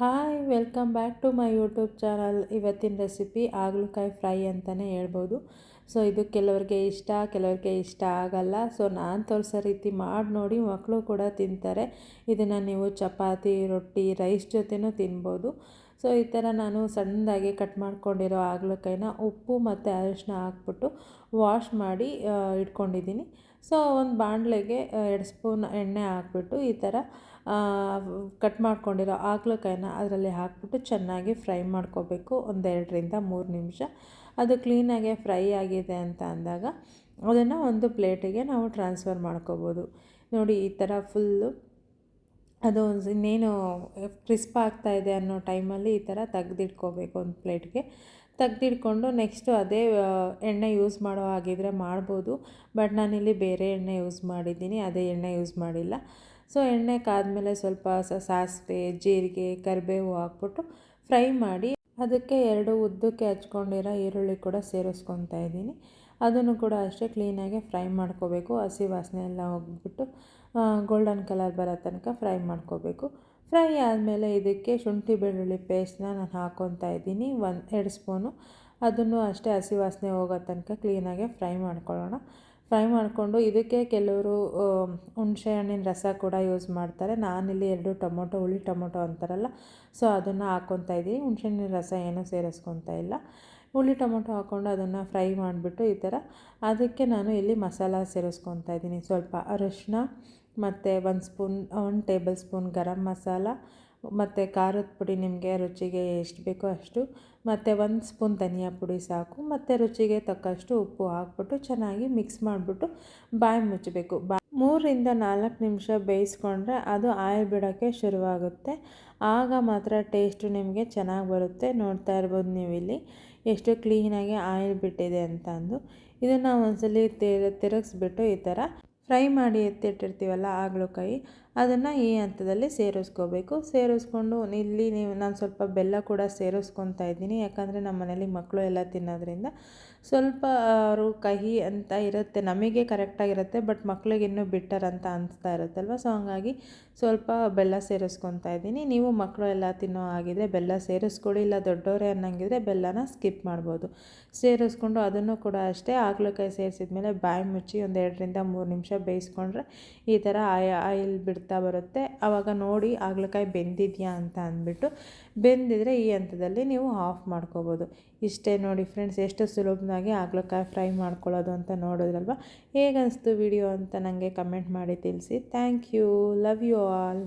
Hi, welcome back to my YouTube channel. ಇವತ್ತಿನ recipe ಆಗಲಕಾಯಿ fry ಅಂತಲೇ ಹೇಳ್ಬೋದು. ಸೊ, ಇದು ಕೆಲವರಿಗೆ ಇಷ್ಟ, ಕೆಲವ್ರಿಗೆ ಇಷ್ಟ ಆಗಲ್ಲ. ಸೊ, ನಾನು ತೋರಿಸೋ ರೀತಿ ಮಾಡಿ ನೋಡಿ ಮಕ್ಕಳು ಕೂಡ ತಿಂತಾರೆ. ಇದನ್ನು ನೀವು ಚಪಾತಿ, ರೊಟ್ಟಿ, ರೈಸ್ ಜೊತೆನೂ ತಿನ್ಬೋದು. ಸೊ, ಈ ಥರ ನಾನು ಸಣ್ಣದಾಗಿ ಕಟ್ ಮಾಡ್ಕೊಂಡಿರೋ ಆಗ್ಲಕಾಯಿನ ಉಪ್ಪು ಮತ್ತು ಅರಿಶಿನ ಹಾಕ್ಬಿಟ್ಟು ವಾಶ್ ಮಾಡಿ ಇಟ್ಕೊಂಡಿದ್ದೀನಿ. ಸೊ, ಒಂದು ಬಾಣಲೆಗೆ ಎರಡು ಸ್ಪೂನ್ ಎಣ್ಣೆ ಹಾಕ್ಬಿಟ್ಟು ಈ ಥರ ಕಟ್ ಮಾಡ್ಕೊಂಡಿರೋ ಹಾಗಲಕಾಯಿನ ಅದರಲ್ಲಿ ಹಾಕ್ಬಿಟ್ಟು ಚೆನ್ನಾಗಿ ಫ್ರೈ ಮಾಡ್ಕೋಬೇಕು. ಒಂದೆರಡರಿಂದ ಮೂರು ನಿಮಿಷ. ಅದು ಕ್ಲೀನಾಗೆ ಫ್ರೈ ಆಗಿದೆ ಅಂತ ಅಂದಾಗ ಅದನ್ನು ಒಂದು ಪ್ಲೇಟಿಗೆ ನಾವು ಟ್ರಾನ್ಸ್ಫರ್ ಮಾಡ್ಕೋಬೋದು. ನೋಡಿ, ಈ ಥರ ಫುಲ್ಲು ಅದು ಇನ್ನೇನು ಕ್ರಿಸ್ಪ್ ಇದೆ ಅನ್ನೋ ಟೈಮಲ್ಲಿ ಈ ಥರ ತೆಗ್ದಿಟ್ಕೋಬೇಕು ಒಂದು ಪ್ಲೇಟ್ಗೆ. ತೆಗ್ದಿಟ್ಕೊಂಡು ನೆಕ್ಸ್ಟು ಅದೇ ಎಣ್ಣೆ ಯೂಸ್ ಮಾಡೋ ಹಾಗಿದ್ರೆ ಮಾಡ್ಬೋದು. ಬಟ್ ನಾನಿಲ್ಲಿ ಬೇರೆ ಎಣ್ಣೆ ಯೂಸ್ ಮಾಡಿದ್ದೀನಿ. ಅದೇ ಎಣ್ಣೆ ಯೂಸ್ ಮಾಡಿಲ್ಲ. ಸೊ ಎಣ್ಣೆ ಕಾದ್ಮೇಲೆ ಸ್ವಲ್ಪ ಸಾಸಿವೆ, ಜೀರಿಗೆ, ಕರಿಬೇವು ಹಾಕ್ಬಿಟ್ಟು ಫ್ರೈ ಮಾಡಿ ಅದಕ್ಕೆ ಎರಡು ಉದ್ದಕ್ಕೆ ಹಚ್ಕೊಂಡಿರೋ ಈರುಳ್ಳಿ ಕೂಡ ಸೇರಿಸ್ಕೊತಾ ಇದ್ದೀನಿ. ಅದನ್ನು ಕೂಡ ಅಷ್ಟೇ ಕ್ಲೀನಾಗಿ ಫ್ರೈ ಮಾಡ್ಕೋಬೇಕು. ಹಸಿ ವಾಸನೆ ಎಲ್ಲ ಹೋಗ್ಬಿಟ್ಟು ಗೋಲ್ಡನ್ ಕಲರ್ ಬರೋ ತನಕ ಫ್ರೈ ಮಾಡ್ಕೋಬೇಕು. ಫ್ರೈ ಆದಮೇಲೆ ಇದಕ್ಕೆ ಶುಂಠಿ ಬೆಳ್ಳುಳ್ಳಿ ಪೇಸ್ಟ್ನ ನಾನು ಹಾಕ್ಕೊತಾ ಇದ್ದೀನಿ. ಒಂದು, ಎರಡು ಸ್ಪೂನು. ಅದನ್ನು ಅಷ್ಟೇ ಹಸಿ ವಾಸನೆ ಹೋಗೋ ತನಕ ಕ್ಲೀನಾಗೆ ಫ್ರೈ ಮಾಡ್ಕೊಳ್ಳೋಣ. ಫ್ರೈ ಮಾಡಿಕೊಂಡು ಇದಕ್ಕೆ ಕೆಲವರು ಹುಣಸೆ ಹಣ್ಣಿನ ರಸ ಕೂಡ ಯೂಸ್ ಮಾಡ್ತಾರೆ. ನಾನಿಲ್ಲಿ ಎರಡು ಟೊಮೊಟೊ, ಹುಳಿ ಟೊಮೊಟೊ ಅಂತಾರಲ್ಲ ಸೊ ಅದನ್ನು ಹಾಕ್ಕೊತಾ ಇದ್ದೀನಿ. ಹುಣಸೆ ಹಣ್ಣಿನ ರಸ ಏನೂ ಸೇರಿಸ್ಕೊತಾ ಇಲ್ಲ. ಹುಳಿ ಟೊಮೊಟೊ ಹಾಕ್ಕೊಂಡು ಅದನ್ನು ಫ್ರೈ ಮಾಡಿಬಿಟ್ಟು ಈ ಥರ ಅದಕ್ಕೆ ನಾನು ಇಲ್ಲಿ ಮಸಾಲ ಸೇರಿಸ್ಕೊತಾ ಇದ್ದೀನಿ. ಸ್ವಲ್ಪ ಅರಶಿನ ಮತ್ತು ಒಂದು ಸ್ಪೂನ್, ಒಂದು ಟೇಬಲ್ ಸ್ಪೂನ್ ಗರಂ ಮಸಾಲ ಮತ್ತು ಖಾರದ ಪುಡಿ ನಿಮಗೆ ರುಚಿಗೆ ಎಷ್ಟು ಬೇಕೋ ಅಷ್ಟು, ಮತ್ತು ಒಂದು ಸ್ಪೂನ್ ಧನಿಯಾ ಪುಡಿ ಸಾಕು, ಮತ್ತು ರುಚಿಗೆ ತಕ್ಕಷ್ಟು ಉಪ್ಪು ಹಾಕ್ಬಿಟ್ಟು ಚೆನ್ನಾಗಿ ಮಿಕ್ಸ್ ಮಾಡಿಬಿಟ್ಟು ಬಾಯಿ ಮುಚ್ಚಬೇಕು. ಬಾ ಮೂರರಿಂದ ನಾಲ್ಕು ನಿಮಿಷ ಬೇಯಿಸ್ಕೊಂಡ್ರೆ ಅದು ಆಯಿಲ್ ಬಿಡೋಕ್ಕೆ ಶುರುವಾಗುತ್ತೆ. ಆಗ ಮಾತ್ರ ಟೇಸ್ಟು ನಿಮಗೆ ಚೆನ್ನಾಗಿ ಬರುತ್ತೆ. ನೋಡ್ತಾ ಇರ್ಬೋದು ನೀವು ಇಲ್ಲಿ ಎಷ್ಟು ಕ್ಲೀನಾಗಿ ಆಯಿಲ್ ಬಿಟ್ಟಿದೆ ಅಂತ ಅಂದು ಇದನ್ನು ಒಂದ್ಸಲಿ ತಿರುಗಿಸ್ಬಿಟ್ಟು ಈ ಥರ ಫ್ರೈ ಮಾಡಿ ಎತ್ತಿಟ್ಟಿರ್ತೀವಲ್ಲ ಆಗ್ಲಕಾಯಿ ಅದನ್ನು ಈ ಹಂತದಲ್ಲಿ ಸೇರಿಸ್ಕೋಬೇಕು. ಸೇರಿಸ್ಕೊಂಡು ಇಲ್ಲಿ ನೀವು ನಾನು ಸ್ವಲ್ಪ ಬೆಲ್ಲ ಕೂಡ ಸೇರಿಸ್ಕೊತಾ ಇದ್ದೀನಿ. ಯಾಕಂದರೆ ನಮ್ಮ ಮನೇಲಿ ಮಕ್ಕಳು ಎಲ್ಲ ತಿನ್ನೋದ್ರಿಂದ ಸ್ವಲ್ಪ ಅವರು ಕಹಿ ಅಂತ ಇರುತ್ತೆ. ನಮಗೆ ಕರೆಕ್ಟಾಗಿರುತ್ತೆ ಬಟ್ ಮಕ್ಕಳಿಗೆ ಇನ್ನೂ ಬಿಟ್ಟರ್ ಅಂತ ಅನಿಸ್ತಾ ಇರುತ್ತಲ್ವ? ಸೊ ಹಂಗಾಗಿ ಸ್ವಲ್ಪ ಬೆಲ್ಲ ಸೇರಿಸ್ಕೊತಾ ಇದ್ದೀನಿ. ನೀವು ಮಕ್ಕಳು ಎಲ್ಲ ತಿನ್ನೋ ಹಾಗಿದ್ರೆ ಬೆಲ್ಲ ಸೇರಿಸ್ಕೊಡಿ. ಇಲ್ಲ ದೊಡ್ಡವರೇ ಅನ್ನಂಗಿದ್ರೆ ಬೆಲ್ಲನ ಸ್ಕಿಪ್ ಮಾಡ್ಬೋದು. ಸೇರಿಸ್ಕೊಂಡು ಅದನ್ನು ಕೂಡ ಅಷ್ಟೇ ಆಗ್ಲಕಾಯಿ ಸೇರಿಸಿದ ಮೇಲೆ ಬಾಯಿ ಮುಚ್ಚಿ ಒಂದು ಎರಡರಿಂದ ಮೂರು ನಿಮಿಷ ಬೇಯಿಸ್ಕೊಂಡ್ರೆ ಈ ಥರ ಆಯ್, ಆಯಿಲ್ ಬಿಡ್ತಾ ಬರುತ್ತೆ. ಆವಾಗ ನೋಡಿ ಹಾಗಲಕಾಯಿ ಬೆಂದಿದೆಯಾ ಅಂತ ಅಂದ್ಬಿಟ್ಟು ಬೆಂದಿದ್ರೆ ಈ ಹಂತದಲ್ಲಿ ನೀವು ಆಫ್ ಮಾಡ್ಕೋಬೋದು. ಇಷ್ಟೇ ನೋಡಿ ಫ್ರೆಂಡ್ಸ್, ಎಷ್ಟು ಸುಲಭವಾಗಿ ಹಾಗಲಕಾಯಿ ಫ್ರೈ ಮಾಡ್ಕೊಳ್ಳೋದು ಅಂತ ನೋಡಿದ್ರಲ್ವ? ಹೇಗನ್ನಿಸ್ತು ವಿಡಿಯೋ ಅಂತ ನನಗೆ ಕಮೆಂಟ್ ಮಾಡಿ ತಿಳಿಸಿ. Thank you. Love you all.